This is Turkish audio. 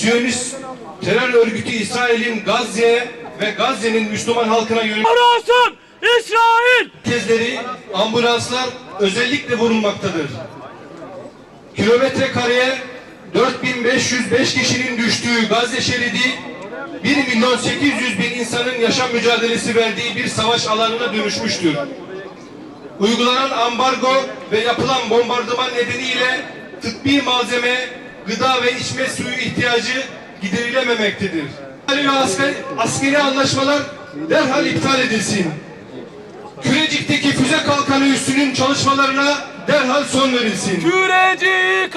Siyonist terör örgütü İsrail'in Gazze ve Gazze'nin Müslüman halkına yönelik olsun İsrail! merkezleri, ambulanslar özellikle vurulmaktadır. Kilometre kareye 4505 kişinin düştüğü Gazze şeridi 1 milyon 800 bin insanın yaşam mücadelesi verdiği bir savaş alanına dönüşmüştür. Uygulanan ambargo ve yapılan bombardıman nedeniyle tıbbi malzeme, gıda ve içme suyu ihtiyacı giderilememektedir. Ve askeri, askeri anlaşmalar derhal iptal edilsin. Kürecik'teki füze kalkanı üssünün çalışmalarına derhal son verilsin. Küreci